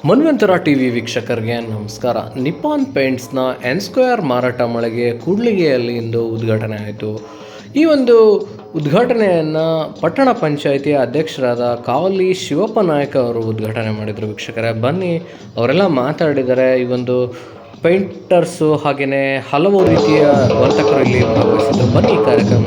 ಮನ್ವಂತರ T V ವೀಕ್ಷಕರಿಗೆ ನಮಸ್ಕಾರ. Nippon ಪೇಂಟ್ಸ್ನ N square ಮಾರಾಟ ಮಳಿಗೆ ಕೂಡ್ಲಿಗೆಯಲ್ಲಿ ಇಂದು ಉದ್ಘಾಟನೆ ಆಯಿತು. ಈ ಒಂದು ಉದ್ಘಾಟನೆಯನ್ನು ಪಟ್ಟಣ ಪಂಚಾಯಿತಿಯ ಅಧ್ಯಕ್ಷರಾದ ಕಾವಲಿ ಶಿವಪ್ಪ ನಾಯಕ ಅವರು ಉದ್ಘಾಟನೆ ಮಾಡಿದರು ವೀಕ್ಷಕರೇ. ಬನ್ನಿ, ಅವರೆಲ್ಲ ಮಾತಾಡಿದರೆ ಈ ಒಂದು ಪೇಂಟರ್ಸು ಹಾಗೆಯೇ ಹಲವು ರೀತಿಯ ವರ್ತಕರು ಇಲ್ಲಿ ಭಾಗವಹಿಸಿದ್ರು. ಬನ್ನಿ ಕಾರ್ಯಕ್ರಮ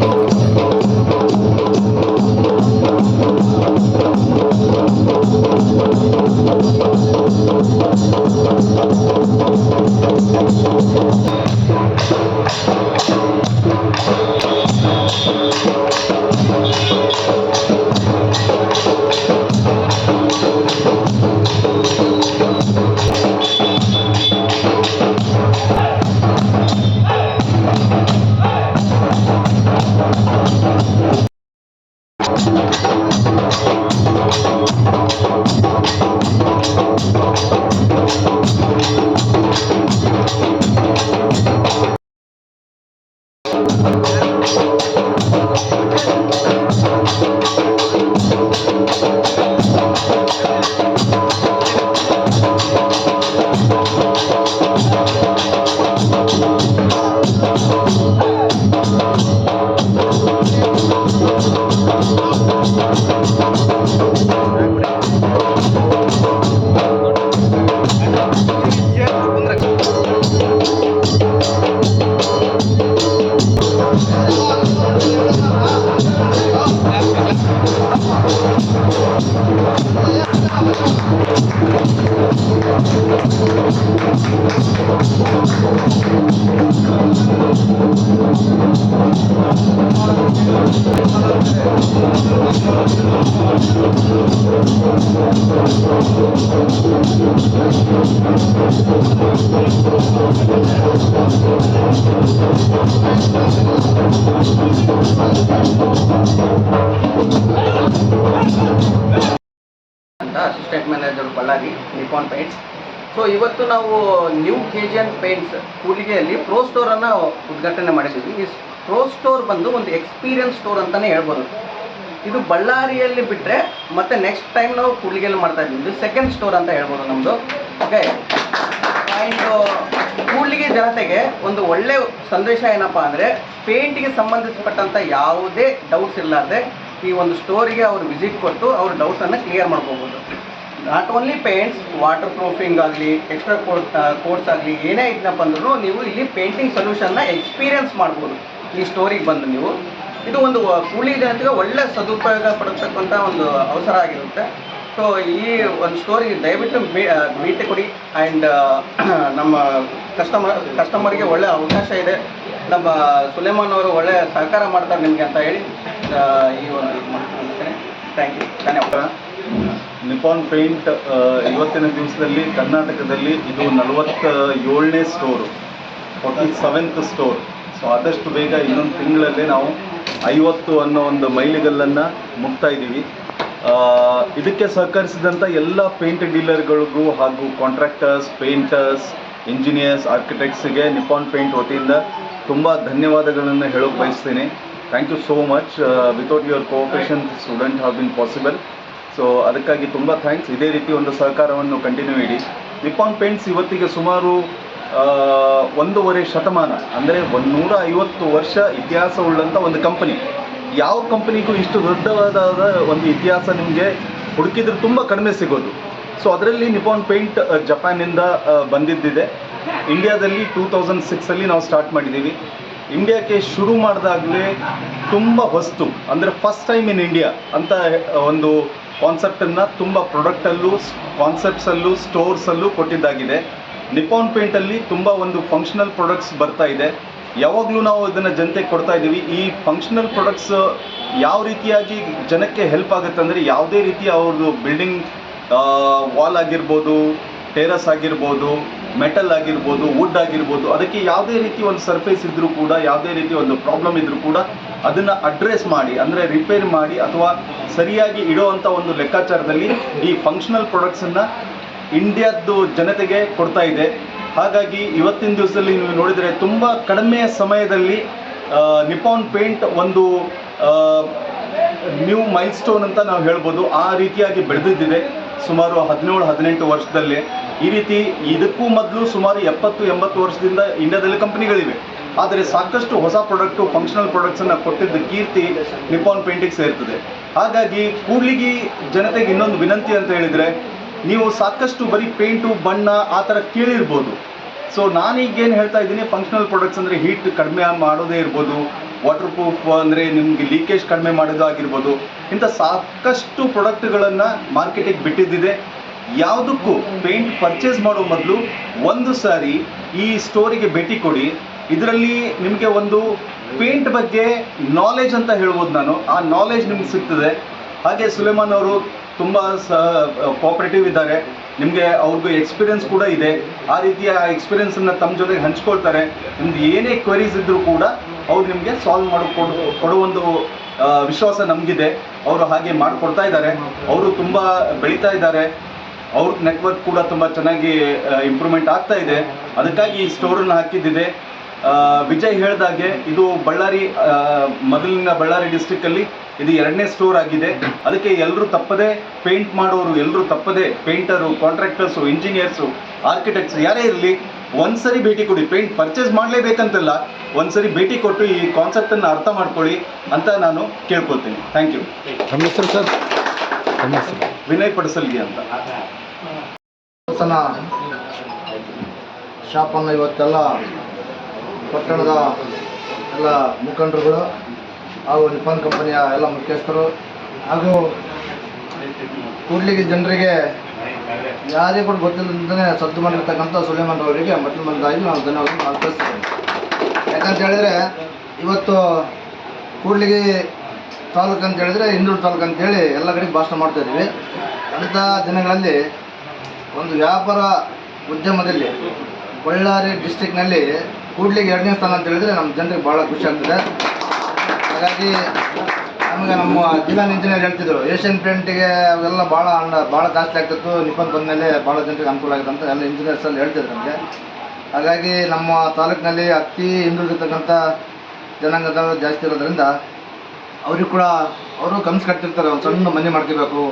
ಅಂತ assistant manager Bellary Nippon paints so ಇವತ್ತು ನಾವು new K G N paints ಕೂಲಿಗೆಯಲ್ಲಿ pro ಸ್ಟೋರನ್ನು ಉದ್ಘಾಟನೆ ಮಾಡಿದ್ದೀವಿ. ಈ ಪ್ರೋ ಸ್ಟೋರ್ ಬಂದು ಒಂದು ಎಕ್ಸ್ಪೀರಿಯನ್ಸ್ ಸ್ಟೋರ್ ಅಂತಲೇ ಹೇಳ್ಬೋದು. ಇದು ಬಳ್ಳಾರಿಯಲ್ಲಿ ಬಿಟ್ಟರೆ ಮತ್ತೆ ನೆಕ್ಸ್ಟ್ ಟೈಮ್ ನಾವು ಕೂಲಿಗೆಯಲ್ಲಿ ಮಾಡ್ತಾ ಇದ್ದೀವಿ. ಇದು ಸೆಕೆಂಡ್ ಸ್ಟೋರ್ ಅಂತ ಹೇಳ್ಬೋದು ನಮ್ಮದು ಓಕೆ ಆ್ಯಂಡ್ ಕೂಡ್ಲಿಗೆ ಜನತೆಗೆ ಒಂದು ಒಳ್ಳೆ ಸಂದೇಶ ಏನಪ್ಪ ಅಂದರೆ ಪೇಂಟಿಗೆ ಸಂಬಂಧಿಸಿಪಟ್ಟಂಥ ಯಾವುದೇ ಡೌಟ್ಸ್ ಇಲ್ಲದೆ ಈ ಒಂದು ಸ್ಟೋರಿಗೆ ಅವರು ವಿಸಿಟ್ ಕೊಟ್ಟು ಅವ್ರ ಡೌಟ್ಸನ್ನು ಕ್ಲಿಯರ್ ಮಾಡ್ಕೋಬೋದು. Not only paints waterproofing ಆಗಲಿ ಎಕ್ಸ್ಟ್ರಾ ಕೋರ್ಸ್ ಕೋರ್ಸ್ ಆಗಲಿ, ಏನೇ ಇದನ್ನಪ್ಪ ಅಂದ್ರೂ ನೀವು ಇಲ್ಲಿ ಪೇಂಟಿಂಗ್ ಸೊಲ್ಯೂಷನ್ನ ಎಕ್ಸ್ಪೀರಿಯನ್ಸ್ ಮಾಡ್ಬೋದು. ಈ ಸ್ಟೋರಿಗೆ ಬಂದು ನೀವು. ಇದು ಒಂದು ಕೂಲಿ ಜನತೆಗೆ ಒಳ್ಳೆ ಸದುಪಯೋಗ ಪಡತಕ್ಕಂಥ ಒಂದು ಅವಸರ ಆಗಿರುತ್ತೆ. ಸೊ ಈ ಒಂದು ಸ್ಟೋರಿಗೆ ದಯವಿಟ್ಟು ಭೇಟಿ ಕೊಡಿ. ಆ್ಯಂಡ್ ನಮ್ಮ ಕಸ್ಟಮರ್ ಕಸ್ಟಮರ್ಗೆ ಒಳ್ಳೆಯ ಅವಕಾಶ ಇದೆ. ನಮ್ಮ ಸುಲೇಮಾನ್ ಅವರು ಒಳ್ಳೆಯ ಸಹಕಾರ ಮಾಡ್ತಾರೆ ನಿಮಗೆ ಅಂತ ಹೇಳಿ ಈ ಒಂದು ಥ್ಯಾಂಕ್ ಯು ಧನ್ಯವಾದ. ನಿಪಾನ್ ಪೇಂಟ್ ಇವತ್ತಿನ ದಿವಸದಲ್ಲಿ ಕರ್ನಾಟಕದಲ್ಲಿ ಇದು ನಲವತ್ತ ಏಳನೇ store forty seventh store so ಆದಷ್ಟು ಬೇಗ ಇನ್ನೊಂದು ತಿಂಗಳಲ್ಲೇ ನಾವು ಐವತ್ತು ಅನ್ನೋ ಒಂದು ಮೈಲಿಗಲ್ಲನ್ನು ಮುಟ್ತಾ ಇದ್ದೀವಿ. ಇದಕ್ಕೆ ಸಹಕರಿಸಿದಂಥ ಎಲ್ಲ ಪೇಂಟ್ ಡೀಲರ್ಗಳಿಗೂ ಹಾಗೂ ಕಾಂಟ್ರಾಕ್ಟರ್ಸ್ ಪೇಂಟರ್ಸ್ ಇಂಜಿನಿಯರ್ಸ್ ಆರ್ಕಿಟೆಕ್ಟ್ಸ್ಗೆ ನಿಪಾನ್ ಪೇಂಟ್ ವತಿಯಿಂದ ತುಂಬ ಧನ್ಯವಾದಗಳನ್ನು ಹೇಳೋಕೆ ಬಯಸ್ತೀನಿ. Thank you so much without your cooperation student have been possible so ಅದಕ್ಕಾಗಿ ತುಂಬ ಥ್ಯಾಂಕ್ಸ್ ಇದೇ ರೀತಿ ಒಂದು ಸಹಕಾರವನ್ನು ಕಂಟಿನ್ಯೂ ಇಡಿ. ನಿಪಾನ್ ಪೇಂಟ್ಸ್ ಇವತ್ತಿಗೆ ಸುಮಾರು ಒಂದೂವರೆ ಶತಮಾನ, ಅಂದರೆ ಒಂದು ನೂರ ಐವತ್ತು ವರ್ಷ ಇತಿಹಾಸವುಳ್ಳಂಥ ಒಂದು ಕಂಪನಿ ಯಾವ ಕಂಪನಿಗೂ ಇಷ್ಟು ದೊಡ್ಡವಾದ ಒಂದು ಇತಿಹಾಸ ನಿಮಗೆ ಹುಡುಕಿದ್ರೆ ತುಂಬ ಕಡಿಮೆ ಸಿಗೋದು. ಸೊ ಅದರಲ್ಲಿ ನಿಪಾನ್ ಪೇಂಟ್ ಜಪಾನಿಂದ ಬಂದಿದ್ದಿದೆ. ಇಂಡಿಯಾದಲ್ಲಿ ಟೂ ತೌಸಂಡ್ ಸಿಕ್ಸಲ್ಲಿ ನಾವು ಸ್ಟಾರ್ಟ್ ಮಾಡಿದ್ದೀವಿ ಇಂಡಿಯಾಕ್ಕೆ ಶುರು ಮಾಡಿದಾಗಲೇ ತುಂಬ ವಸ್ತು ಅಂದರೆ ಫಸ್ಟ್ ಟೈಮ್ ಇನ್ ಇಂಡಿಯಾ ಅಂತ ಒಂದು ಕಾನ್ಸೆಪ್ಟನ್ನು ತುಂಬ ಪ್ರಾಡಕ್ಟಲ್ಲೂ ಕಾನ್ಸೆಪ್ಟ್ಸಲ್ಲೂ ಸ್ಟೋರ್ಸಲ್ಲೂ ಕೊಟ್ಟಿದ್ದಾಗಿದೆ. ನಿಪಾನ್ ಪೇಂಟಲ್ಲಿ ತುಂಬ ಒಂದು ಫಂಕ್ಷನಲ್ ಪ್ರಾಡಕ್ಟ್ಸ್ ಬರ್ತಾ ಇದೆ. ಯಾವಾಗಲೂ ನಾವು ಇದನ್ನು ಜನತೆಗೆ ಕೊಡ್ತಾ ಇದ್ದೀವಿ. ಈ ಫಂಕ್ಷನಲ್ ಪ್ರಾಡಕ್ಟ್ಸ್ ಯಾವ ರೀತಿಯಾಗಿ ಜನಕ್ಕೆ ಹೆಲ್ಪ್ ಆಗುತ್ತೆ ಅಂದರೆ ಯಾವುದೇ ರೀತಿ ಅವ್ರದ್ದು ಬಿಲ್ಡಿಂಗ್ ವಾಲ್ ಆಗಿರ್ಬೋದು ಟೆರಸ್ ಆಗಿರ್ಬೋದು ಮೆಟಲ್ ಆಗಿರ್ಬೋದು ವುಡ್ ಆಗಿರ್ಬೋದು, ಅದಕ್ಕೆ ಯಾವುದೇ ರೀತಿ ಒಂದು ಸರ್ಫೇಸ್ ಇದ್ದರೂ ಕೂಡ, ಯಾವುದೇ ರೀತಿ ಒಂದು ಪ್ರಾಬ್ಲಮ್ ಇದ್ದರೂ ಕೂಡ ಅದನ್ನು ಅಡ್ರೆಸ್ ಮಾಡಿ, ಅಂದರೆ ರಿಪೇರ್ ಮಾಡಿ ಅಥವಾ ಸರಿಯಾಗಿ ಇಡುವಂಥ ಒಂದು ಲೆಕ್ಕಾಚಾರದಲ್ಲಿ ಈ ಫಂಕ್ಷನಲ್ ಪ್ರಾಡಕ್ಟ್ಸನ್ನು ಇಂಡಿಯಾದ್ದು ಜನತೆಗೆ ಕೊಡ್ತಾ ಇದೆ. ಹಾಗಾಗಿ ಇವತ್ತಿನ ದಿವಸದಲ್ಲಿ ನೀವು ನೋಡಿದರೆ ತುಂಬ ಕಡಿಮೆ ಸಮಯದಲ್ಲಿ ನಿಪಾನ್ ಪೇಂಟ್ ಒಂದು ನ್ಯೂ ಮೈಲ್ ಸ್ಟೋನ್ ಅಂತ ನಾವು ಹೇಳ್ಬೋದು. ಆ ರೀತಿಯಾಗಿ ಬೆಳೆದಿದ್ದಿದೆ ಸುಮಾರು ಹದಿನೇಳು, ಹದಿನೆಂಟು ವರ್ಷದಲ್ಲಿ. ಈ ರೀತಿ ಇದಕ್ಕೂ ಮೊದಲು ಸುಮಾರು ಎಪ್ಪತ್ತು, ಎಂಬತ್ತು ವರ್ಷದಿಂದ ಇಂಡಿಯಾದಲ್ಲಿ ಕಂಪ್ನಿಗಳಿವೆ ಆದರೆ ಸಾಕಷ್ಟು ಹೊಸ ಪ್ರಾಡಕ್ಟು ಫಂಕ್ಷನಲ್ ಪ್ರಾಡಕ್ಟ್ಸನ್ನು ಕೊಟ್ಟಿದ್ದ ಕೀರ್ತಿ ನಿಪಾನ್ ಪೇಂಟಿಗೆ ಸೇರ್ತದೆ. ಹಾಗಾಗಿ ಕೂಡ್ಲಿಗಿ ಜನತೆಗೆ ಇನ್ನೊಂದು ವಿನಂತಿ ಅಂತ ಹೇಳಿದರೆ ನೀವು ಸಾಕಷ್ಟು ಬರೀ ಪೇಂಟು, ಬಣ್ಣ ಆ ಥರ ಕೇಳಿರ್ಬೋದು. ಸೊ ನಾನೀಗೇನು ಹೇಳ್ತಾ ಇದ್ದೀನಿ ಫಂಕ್ಷನಲ್ ಪ್ರಾಡಕ್ಟ್ಸ್ ಅಂದರೆ ಹೀಟ್ ಕಡಿಮೆ ಮಾಡೋದೇ ಇರ್ಬೋದು. ವಾಟರ್ ಪ್ರೂಫ್ ಅಂದರೆ ನಿಮಗೆ ಲೀಕೇಜ್ ಕಡಿಮೆ ಮಾಡೋದು ಆಗಿರ್ಬೋದು. ಇಂಥ ಸಾಕಷ್ಟು ಪ್ರಾಡಕ್ಟ್ಗಳನ್ನು ಮಾರ್ಕೆಟಿಗೆ ಬಿಟ್ಟಿದ್ದಿದೆ. ಯಾವುದಕ್ಕೂ ಪೇಂಟ್ ಪರ್ಚೇಸ್ ಮಾಡೋ ಮೊದಲು ಒಂದು ಸಾರಿ ಈ ಸ್ಟೋರಿಗೆ ಭೇಟಿ ಕೊಡಿ. ಇದರಲ್ಲಿ ನಿಮಗೆ ಒಂದು ಪೇಂಟ್ ಬಗ್ಗೆ ನಾಲೆಜ್ ಅಂತ ಹೇಳ್ಬೋದು ನಾನು. ಆ ನಾಲೆಜ್ ನಿಮ್ಗೆ ಸಿಗ್ತದೆ. ಹಾಗೆ ಸುಲೇಮಾನ್ ಅವರು ತುಂಬ ಸ ಕೋಪರೇಟಿವ್ ಇದ್ದಾರೆ. ನಿಮಗೆ ಅವ್ರಿಗೂ ಎಕ್ಸ್ಪೀರಿಯನ್ಸ್ ಕೂಡ ಇದೆ. ಆ ರೀತಿಯ ಎಕ್ಸ್ಪೀರಿಯನ್ಸನ್ನು ತಮ್ಮ ಜೊತೆಗೆ ಹಂಚ್ಕೊಳ್ತಾರೆ. ನಿಮ್ದು ಏನೇ ಕ್ವರೀಸ್ ಇದ್ದರೂ ಕೂಡ ಅವ್ರು ನಿಮಗೆ ಸಾಲ್ವ್ ಮಾಡಿ, ಕೊಡು ಒಂದು ವಿಶ್ವಾಸ ನಮಗಿದೆ. ಅವರು ಹಾಗೆ ಮಾಡಿಕೊಡ್ತಾ ಇದ್ದಾರೆ. ಅವರು ತುಂಬ ಬೆಳೀತಾ ಇದ್ದಾರೆ. ಅವ್ರ ನೆಟ್ವರ್ಕ್ ಕೂಡ ತುಂಬ ಚೆನ್ನಾಗಿ ಇಂಪ್ರೂವ್ಮೆಂಟ್ ಆಗ್ತಾ ಇದೆ. ಅದಕ್ಕಾಗಿ ಈ ಸ್ಟೋರನ್ನು ಹಾಕಿದ್ದಿದೆ. ವಿಜಯ್ ಹೇಳಿದಾಗೆ ಇದು ಬಳ್ಳಾರಿ ಮೊದಲಿನ ಬಳ್ಳಾರಿ ಡಿಸ್ಟಿಕ್ಕಲ್ಲಿ ಇದು ಎರಡನೇ ಸ್ಟೋರ್ ಆಗಿದೆ. ಅದಕ್ಕೆ ಎಲ್ಲರೂ ತಪ್ಪದೆ ಪೇಂಟ್ ಮಾಡೋರು ಎಲ್ಲರೂ ತಪ್ಪದೆ ಪೇಂಟರು ಕಾಂಟ್ರಾಕ್ಟರ್ಸು ಇಂಜಿನಿಯರ್ಸು ಆರ್ಕಿಟೆಕ್ಟ್ಸ್ ಯಾರೇ ಇರಲಿ ಒಂದ್ಸರಿ ಭೇಟಿ ಕೊಡಿ. ಪೇಂಟ್ ಪರ್ಚೇಸ್ ಮಾಡಲೇಬೇಕಂತಲ್ಲ ಒಂದ್ಸರಿ ಭೇಟಿ ಕೊಟ್ಟು ಈ ಕಾನ್ಸೆಪ್ಟನ್ನು ಅರ್ಥ ಮಾಡ್ಕೊಳ್ಳಿ ಅಂತ ನಾನು ಕೇಳ್ಕೊಳ್ತೀನಿ. Thank you sir? ವಿನಯ್ ಪಡಿಸಲ್ಗೆ ಅಂತ. ಶಾಪನ್ನು ಇವತ್ತೆಲ್ಲ ಪಟ್ಟಣದ ಎಲ್ಲ ಮುಖಂಡರುಗಳು ಹಾಗೂ ರಿಫಾನ್ ಕಂಪನಿಯ ಎಲ್ಲ ಮುಖ್ಯಸ್ಥರು ಹಾಗೂ ಕೂಡ್ಲಿಗೆ ಜನರಿಗೆ ಯಾರೇ ಕೂಡ ಗೊತ್ತಿಲ್ಲದಂತೆ ಸದ್ದು ಮಾಡಿರ್ತಕ್ಕಂಥ ಸುಲೇಮನ್ ಅವರಿಗೆ ಮೊದಲು ಮೊದಲಾಗಿ ನಾವು ಧನ್ಯವಾದ ಅರ್ಪಿಸ್ತೇವೆ. ಯಾಕಂತ ಹೇಳಿದರೆ ಇವತ್ತು ಕೂಡ್ಲಿಗಿ ತಾಲೂಕು ಅಂತ ಹೇಳಿದರೆ ಹಿಂದೂರು ತಾಲೂಕು ಅಂತೇಳಿ ಎಲ್ಲ ಕಡೆ ಭಾಷಣ ಮಾಡ್ತಾ ಇದ್ದೀವಿ. ಅಂಥ ದಿನಗಳಲ್ಲಿ ಒಂದು ವ್ಯಾಪಾರ ಉದ್ಯಮದಲ್ಲಿ ಬಳ್ಳಾರಿ ಡಿಸ್ಟಿಕ್ನಲ್ಲಿ ಕೂಡ್ಲಿಗೆ ಎರಡನೇ ಸ್ಥಾನ ಅಂತ ಹೇಳಿದ್ರೆ ನಮ್ಮ ಜನರಿಗೆ ಭಾಳ ಖುಷಿ ಆಗ್ತದೆ. ಹಾಗಾಗಿ ನಮಗೆ ನಮ್ಮ ಜಿಲ್ಲಾ ಇಂಜಿನಿಯರ್ ಹೇಳ್ತಿದ್ರು, ಏಷ್ಯನ್ ಪೇಂಟಿಗೆ ಅವೆಲ್ಲ ಭಾಳ ಅಂಡ ಭಾಳ ಕಾಸ್ಟ್ಲಿ ಆಗ್ತಿತ್ತು, ನಿಪ್ಪನ್ ಬಂದಮೇಲೆ ಭಾಳ ಜನರಿಗೆ ಅನುಕೂಲ ಆಗುತ್ತೆ ಅಂತ ಎಲ್ಲ ಇಂಜಿನಿಯರ್ಸ್ ಅಲ್ಲಿ ಹೇಳ್ತಿದ್ರು ನಮಗೆ. ಹಾಗಾಗಿ ನಮ್ಮ ತಾಲೂಕಿನಲ್ಲಿ ಅತಿ ಹಿಂದುಳಿದಿರ್ತಕ್ಕಂಥ ಜನಾಂಗದವರು ಜಾಸ್ತಿ ಇರೋದ್ರಿಂದ ಅವ್ರಿಗೆ ಕೂಡ ಅವರು ಕನಸು ಕಟ್ತಿರ್ತಾರೆ, ಒಂದು ಸಣ್ಣ ಮನೆ ಮಾಡ್ಕೋಬೇಕು,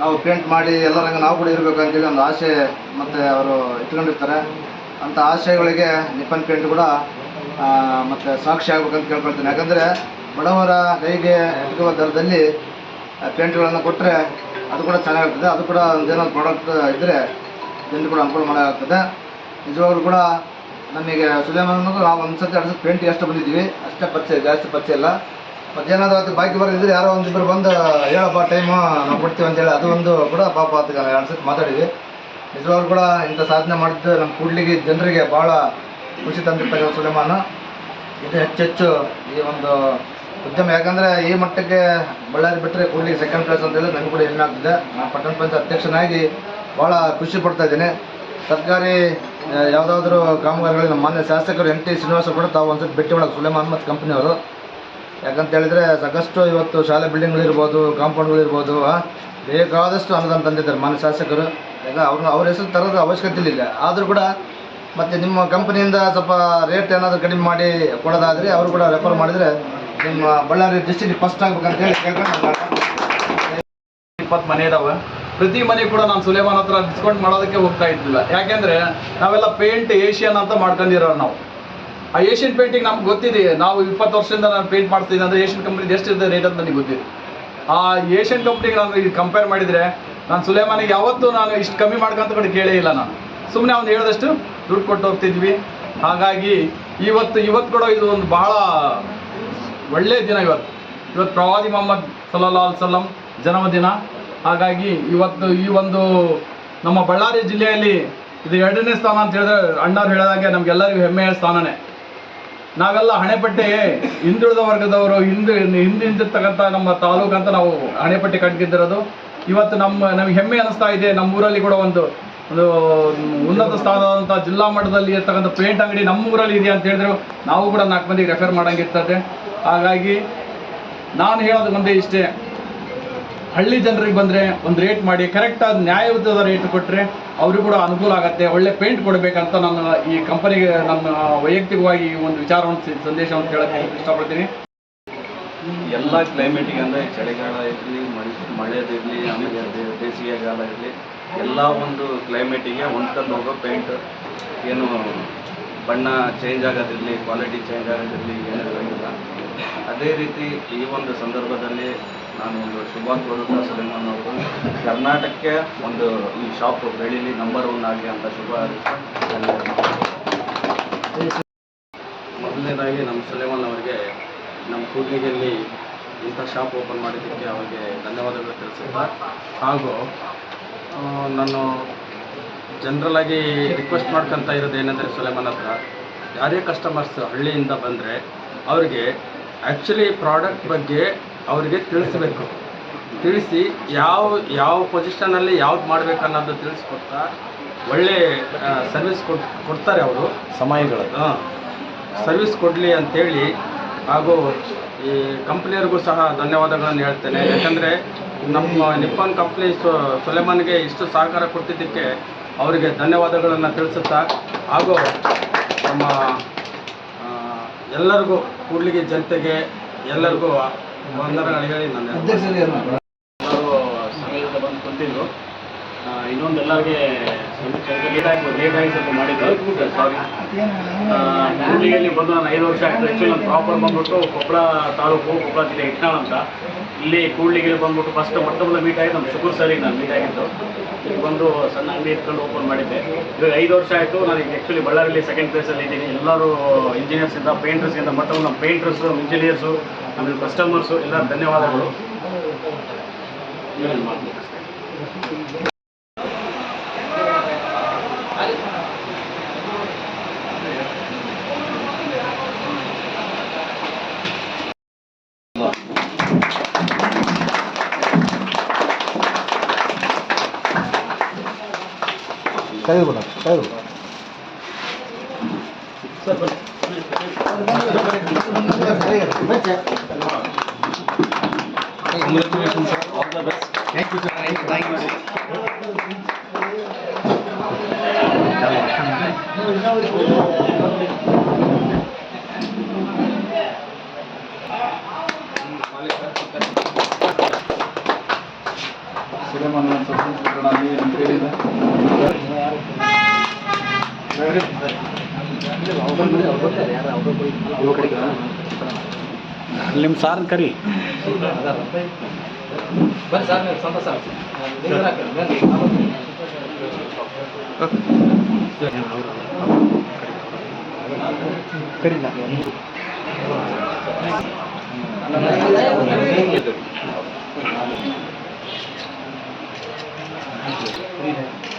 ನಾವು ಪೇಂಟ್ ಮಾಡಿ ಎಲ್ಲರಂಗ ನಾವು ಕೂಡ ಇರಬೇಕು ಅಂತೇಳಿ ಒಂದು ಆಸೆ ಮತ್ತು ಅವರು ಇಟ್ಕೊಂಡಿರ್ತಾರೆ. ಅಂಥ ಆಶಯಗಳಿಗೆ ನಿಪ್ಪನ್ ಪೇಂಟ್ ಕೂಡ ಮತ್ತು ಸಾಕ್ಷಿ ಆಗ್ಬೇಕಂತ ಕೇಳ್ಕೊಳ್ತೀನಿ. ಯಾಕಂದರೆ ಬಡವರ ಕೈಗೆ ಎಟುಕುವ ದರದಲ್ಲಿ ಪೇಂಟ್ ಪೇಂಟ್ಗಳನ್ನು ಕೊಟ್ಟರೆ ಅದು ಕೂಡ ಚೆನ್ನಾಗಿರ್ತದೆ. ಅದು ಕೂಡ ಒಂದೇನಾದ್ರು ಪ್ರಾಡಕ್ಟ್ ಇದ್ದರೆ ಜನರು ಕೂಡ ಅನುಕೂಲ ಮಾಡೋಕ್ಕಾಗ್ತದೆ ನಿಜವಾಗ್ಲೂ ಕೂಡ ನಮಗೆ ಸುಲೇಮಾನ್ ನಾವು ಒಂದು ಸತಿ ಎರಡು ಪೇಂಟ್ ಎಷ್ಟು ಬಂದಿದ್ದೀವಿ. ಅಷ್ಟೇ ಪರಿಚಯ ಜಾಸ್ತಿ ಪರಿಚಯ ಇಲ್ಲ. ಮತ್ತೇನಾದರೂ ಅದು ಬಾಕಿ ಬರೋದಿದ್ರೆ ಯಾರೋ ಒಂದಿಬ್ಬರು ಬಂದು ಹೇಳಪ್ಪ, ಟೈಮು ನಾವು ಕೊಡ್ತೀವಿ ಅಂತೇಳಿ ಅದು ಒಂದು ಕೂಡ ಪಾಪ ಅದಕ್ಕೆ ಎರಡು ಸತಿ ಮಾತಾಡಿದ್ವಿ. ನಿಜವಾಗ್ಲೂ ಕೂಡ ಇಂಥ ಸಾಧನೆ ಮಾಡಿದ್ದು ನಮ್ಮ ಕೂಡ್ಲಿಗೆ ಜನರಿಗೆ ಭಾಳ ಖುಷಿ ತಂದಿರ್ತಕ್ಕಂಥ ಸುಲೇಮಾನ. ಇದು ಹೆಚ್ಚೆಚ್ಚು ಈ ಒಂದು ಉದ್ಯಮ ಯಾಕಂದರೆ ಈ ಮಟ್ಟಕ್ಕೆ ಬಳ್ಳಾರಿ ಬಿಟ್ಟರೆ ಕೂಡಲಿ ಸೆಕೆಂಡ್ ಪ್ಲೇಸ್ ಅಂತೇಳಿ ನನಗೆ ಕೂಡ ಹೆಮ್ಮೆ ಆಗ್ತಿದೆ. ನಾನು ಪಟ್ಟಣ ಪಂಚಾಯತ್ ಅಧ್ಯಕ್ಷನಾಗಿ ಭಾಳ ಖುಷಿ ಪಡ್ತಾ ಇದ್ದೀನಿ. ಸರ್ಕಾರಿ ಯಾವುದಾದ್ರೂ ಕಾಮಗಾರಿಗಳಲ್ಲಿ ನಮ್ಮ ಮಾನ್ಯ ಶಾಸಕರು ಎನ್ ಟಿ ಶ್ರೀನಿವಾಸ ಕೂಡ ತಾವು ಒಂದ್ಸತಿ ಭೇಟಿ ಮಾಡೋಕೆ ಸುಲೇಮಾನ್ ಅಹಮದ್ ಕಂಪ್ನಿಯವರು. ಯಾಕಂತ ಹೇಳಿದ್ರೆ ಸಾಕಷ್ಟು ಇವತ್ತು ಶಾಲೆ ಬಿಲ್ಡಿಂಗ್ಗಳಿರ್ಬೋದು ಕಾಂಪೌಂಡ್ಗಳಿರ್ಬೋದು ಬೇಕಾದಷ್ಟು ಅನುದಾನ ತಂದಿದ್ದಾರೆ ಮಾನ್ಯ ಶಾಸಕರು. ಈಗ ಅವ್ರನ್ನ ಅವ್ರ ಹೆಸರು ತರೋದು ಅವಶ್ಯಕತೆ ಇಲ್ಲ. ಆದರೂ ಕೂಡ ಮತ್ತು ನಿಮ್ಮ ಕಂಪನಿಯಿಂದ ಸ್ವಲ್ಪ ರೇಟ್ ಏನಾದರೂ ಕಡಿಮೆ ಮಾಡಿ ಕೊಡೋದಾದರೆ ಅವರು ಕೂಡ ರೆಫರ್ ಮಾಡಿದರೆ ನಿಮ್ಮ ಬಳ್ಳಾರಿ ಡಿಸ್ಟಿಕ್ ಫಸ್ಟ್ ಆಗ್ಬೇಕಂತ ಹೇಳಿ ಇಪ್ಪತ್ತು ಮನೆ ಇದಾವೆ. ಪ್ರತಿ ಮನೆ ಕೂಡ ನಾನು ಸುಲೇಮಾನ್ ಹತ್ರ ಡಿಸ್ಕೌಂಟ್ ಮಾಡೋದಕ್ಕೆ ಹೋಗ್ತಾ ಇದ್ದಿಲ್ಲ. ಯಾಕೆಂದ್ರೆ ನಾವೆಲ್ಲ ಪೇಂಟ್ ಏಷಿಯನ್ ಅಂತ ಮಾಡ್ಕೊಂಡಿರೋ ನಾವು. ಆ ಏಷ್ಯನ್ ಪೇಂಟಿಂಗ್ ನಮ್ಗೆ ಗೊತ್ತಿದೆ. ನಾವು ಇಪ್ಪತ್ತು ವರ್ಷದಿಂದ ನಾನು ಪೇಂಟ್ ಮಾಡ್ತಿದ್ದೆ ಅಂದರೆ ಏಷ್ಯನ್ ಕಂಪ್ನಿದು ಎಷ್ಟಿದೆ ರೇಟ್ ಅಂತ ನನಗೆ ಗೊತ್ತಿದೆ. ಆ ಏಷ್ಯನ್ ಕಂಪ್ನಿಗೆ ನಾನು ಈಗ ಕಂಪೇರ್ ಮಾಡಿದರೆ ನಾನು ಸುಲೇಮಾನಿಗೆ ಯಾವತ್ತೂ ನಾನು ಇಷ್ಟು ಕಮ್ಮಿ ಮಾಡ್ಕೊಂತ ಕಡೆ ಕೇಳೇ ಇಲ್ಲ ನಾನು. ಸುಮ್ಮನೆ ಅವ್ನು ಹೇಳಿದಷ್ಟು ದುಡ್ಡು ಕೊಟ್ಟು ಹೋಗ್ತಿದ್ವಿ. ಹಾಗಾಗಿ ಇವತ್ತು ಇವತ್ತು ಕೂಡ ಇದು ಒಂದು ಬಹಳ ಒಳ್ಳೆಯ ದಿನ ಇವತ್ತು. ಇವತ್ತು ಪ್ರವಾದಿ ಮೊಹಮ್ಮದ್ ಅಲ್ ಸಲ್ಲಂ ಜನ್ಮದಿನ. ಹಾಗಾಗಿ ಇವತ್ತು ಈ ಒಂದು ನಮ್ಮ ಬಳ್ಳಾರಿ ಜಿಲ್ಲೆಯಲ್ಲಿ ಇದು ಎರಡನೇ ಸ್ಥಾನ ಅಂತ ಹೇಳಿದ್ರೆ ಅಣ್ಣವ್ರು ಹೇಳಿದಾಗೆ ನಮಗೆಲ್ಲರಿಗೂ ಹೆಮ್ಮೆಯ ಸ್ಥಾನನೇ. ನಾವೆಲ್ಲ ಹಣೆಪಟ್ಟಿ ಹಿಂದುಳಿದ ವರ್ಗದವರು, ಹಿಂದೆ ಹಿಂದಿಂದಿರ್ತಕ್ಕಂಥ ನಮ್ಮ ತಾಲೂಕು ಅಂತ ನಾವು ಹಣೆಪಟ್ಟಿ ಕಟ್ಗಿದ್ದಿರೋದು ಇವತ್ತು ನಮ್ಮ, ನಮಗೆ ಹೆಮ್ಮೆ ಅನಿಸ್ತಾ ಇದೆ. ನಮ್ಮ ಊರಲ್ಲಿ ಕೂಡ ಒಂದು ಒಂದು ಉನ್ನತ ಸ್ಥಾನದಂಥ ಜಿಲ್ಲಾ ಮಟ್ಟದಲ್ಲಿ ಇರ್ತಕ್ಕಂಥ ಪೇಂಟ್ ಅಂಗಡಿ ನಮ್ಮ ಊರಲ್ಲಿ ಇದೆ ಅಂತ ಹೇಳಿದ್ರು. ನಾವು ಕೂಡ ನಾಲ್ಕು ಮಂದಿಗೆ ರೆಫರ್ ಮಾಡೋಂಗಿರ್ತದೆ. ಹಾಗಾಗಿ ನಾನು ಹೇಳೋದು ಒಂದೇ ಇಷ್ಟೇ. ಹಳ್ಳಿ ಜನರಿಗೆ ಬಂದರೆ ಒಂದು ರೇಟ್ ಮಾಡಿ ಕರೆಕ್ಟಾದ ನ್ಯಾಯಯುತದ ರೇಟ್ ಕೊಟ್ಟರೆ ಅವ್ರಿಗೂ ಕೂಡ ಅನುಕೂಲ ಆಗುತ್ತೆ, ಒಳ್ಳೆ ಪೇಂಟ್ ಕೊಡಬೇಕಂತ ನನ್ನ ಈ ಕಂಪನಿಗೆ ನನ್ನ ವೈಯಕ್ತಿಕವಾಗಿ ಈ ಒಂದು ವಿಚಾರವನ್ನು ಸಂದೇಶವನ್ನು ಹೇಳಕ್ಕೆ ಇಷ್ಟಪಡ್ತೀನಿ. ಎಲ್ಲ ಕ್ಲೈಮೇಟಿಗೆ ಅಂದರೆ ಚಳಿಗಾಲ ಇರಲಿ, ಮಳೆ ಮಳೆದಿರಲಿ ಆಮೇಲೆ ಬೇಸಿಗೆ ಬೇಸಿಗೆಗಾಲ ಇರಲಿ, ಎಲ್ಲ ಒಂದು ಕ್ಲೈಮೇಟಿಗೆ ಹೊಂದ್ಕೊಂಡು ಹೋಗೋ ಪೇಂಟ್ ಏನು ಬಣ್ಣ ಚೇಂಜ್ ಆಗೋದಿರಲಿ ಕ್ವಾಲಿಟಿ ಚೇಂಜ್ ಆಗೋದಿರಲಿ, ಏನೂ ಇರೋಂಗಿಲ್ಲ. ಅದೇ ರೀತಿ ಈ ಒಂದು ಸಂದರ್ಭದಲ್ಲಿ ನಾನು ಒಂದು ಶುಭ ಕೋರುತ್ತಾ ಸುಲೇಮಾನ್ ಅವರು ಕರ್ನಾಟಕಕ್ಕೆ ಒಂದು ಈ ಶಾಪ್ ಬೆಳೀಲಿ ನಂಬರ್ ಒನ್ ಆಗಲಿ ಅಂತ ಶುಭ. ಮೊದಲನೇದಾಗಿ ನಮ್ಮ ಸುಲೇಮಾನ್ ಅವರಿಗೆ ನಮ್ಮ ಕೂಡ್ಲಿಗೆಯಲ್ಲಿ ಇಂಥ ಶಾಪ್ ಓಪನ್ ಮಾಡಿದ್ದಕ್ಕೆ ಅವರಿಗೆ ಧನ್ಯವಾದಗಳು ತಿಳಿಸುತ್ತಾ ಹಾಗೂ ನಾನು ಜನರಲಾಗಿ ರಿಕ್ವೆಸ್ಟ್ ಮಾಡ್ಕೊತ ಇರೋದು ಏನಂದರೆ ಸುಲೇಮಾನ್ ಹತ್ರ ಯಾರೇ ಕಸ್ಟಮರ್ಸ್ ಹಳ್ಳಿಯಿಂದ ಬಂದರೆ, ಅವರಿಗೆ ಆ್ಯಕ್ಚುಲಿ ಪ್ರಾಡಕ್ಟ್ ಬಗ್ಗೆ ಅವರಿಗೆ ತಿಳಿಸ್ಬೇಕು. ತಿಳಿಸಿ ಯಾವ ಯಾವ ಪೊಸಿಷನಲ್ಲಿ ಯಾವ್ದು ಮಾಡಬೇಕು ಅನ್ನೋದು ತಿಳಿಸ್ಕೊಡ್ತಾ ಒಳ್ಳೆ ಸರ್ವಿಸ್ ಕೊಡ್ ಕೊಡ್ತಾರೆ ಅವರು. ಸಮಯಗಳು ಹಾಂ. ಸರ್ವಿಸ್ ಕೊಡಲಿ ಅಂತೇಳಿ ಹಾಗೂ ಈ ಕಂಪ್ನಿಯವ್ರಿಗೂ ಸಹ ಧನ್ಯವಾದಗಳನ್ನು ಹೇಳ್ತೇನೆ. ಯಾಕಂದರೆ ನಮ್ಮ ನಿಪ್ಪನ್ ಕಂಪ್ನಿ ಸುಲೆಮಾನ್ಗೆ ಇಷ್ಟು ಸಹಕಾರ ಕೊಟ್ಟಿದ್ದಕ್ಕೆ ಅವರಿಗೆ ಧನ್ಯವಾದಗಳನ್ನು ತಿಳಿಸುತ್ತಾ ಹಾಗೂ ನಮ್ಮ ಎಲ್ಲರಿಗೂ ಕೂಡ್ಲಿಗೆ ಜನತೆಗೆ ಎಲ್ಲರಿಗೂ ವಂದನೆಗಳು ಹೇಳಿ ನನ್ನ ಸಮಯದಿಂದ ಬಂದು ಆ, ಇನ್ನೊಂದು ಎಲ್ಲರಿಗೆ ಲೇಟ್ ಆಗಿ ಲೇಟ್ ಸ್ವಲ್ಪ ಸಾರಿ ಹುಡುಗಿಯಲ್ಲಿ ಬಂದು ನಾನು ಐದು ವರ್ಷ ಆಯ್ತು. ಆ್ಯಕ್ಚುಲಿ ನಾನು ಪ್ರಾಪರ್ ಬಂದ್ಬಿಟ್ಟು ಕೊಪ್ಪಳ ತಾಲೂಕು ಕೊಪ್ಪಳ ಜಿಲ್ಲೆ ಇಟ್ನಾಳ್ ಅಂತ. ಇಲ್ಲಿ ಕೂಡ್ಲಿಗೆ ಬಂದ್ಬಿಟ್ಟು ಫಸ್ಟ್ ಮೊಟ್ಟ ಮೊದಲು ಮೀಟ್ ಆಗಿ ನಮ್ಮ ಶುಕ್ರ ಸರಿ ನಾನು ಮೀಟ್ ಆಗಿದ್ದು. ಇಲ್ಲಿ ಬಂದು ಸಣ್ಣ ಅಂಗಡಿ ಇಟ್ಕೊಂಡು ಓಪನ್ ಮಾಡಿದ್ದೆ. ಇವಾಗ ಐದು ವರ್ಷ ಆಯಿತು, ನಾನು ಈಗ ಆ್ಯಕ್ಚುಲಿ ಬಳ್ಳಾರಿಯಲ್ಲಿ ಸೆಕೆಂಡ್ ಪ್ಲೇಸಲ್ಲಿ ಇದ್ದೀನಿ. ಎಲ್ಲರೂ ಇಂಜಿನಿಯರ್ಸಿಂದ ಪೇಂಟರ್ಸಿಂದ ಮತ್ತು ನಮ್ಮ ಪೇಂಟರ್ಸು ಇಂಜಿನಿಯರ್ಸು ಆಮೇಲೆ ಕಸ್ಟಮರ್ಸು ಎಲ್ಲ ಧನ್ಯವಾದಗಳು. ಇವೇನು ಮಾತು ಅಷ್ಟೇ ಕೈಗೆ ಬಿಡ ಕೈಗೆ ಬಿಡ ಸುಲೇಮಾನ್ ಸಬ್ಸ್ಟಿಟ್ಯೂಟ್ ಅಲ್ಲಿ ಅಂತ ಹೇಳಿದೆ ನಿಮ್ಮ ಸಾರ್ನ ಕರಿ ಬನ್ನಿ ಸರ್ ನೀವು ಸಂತೋಷ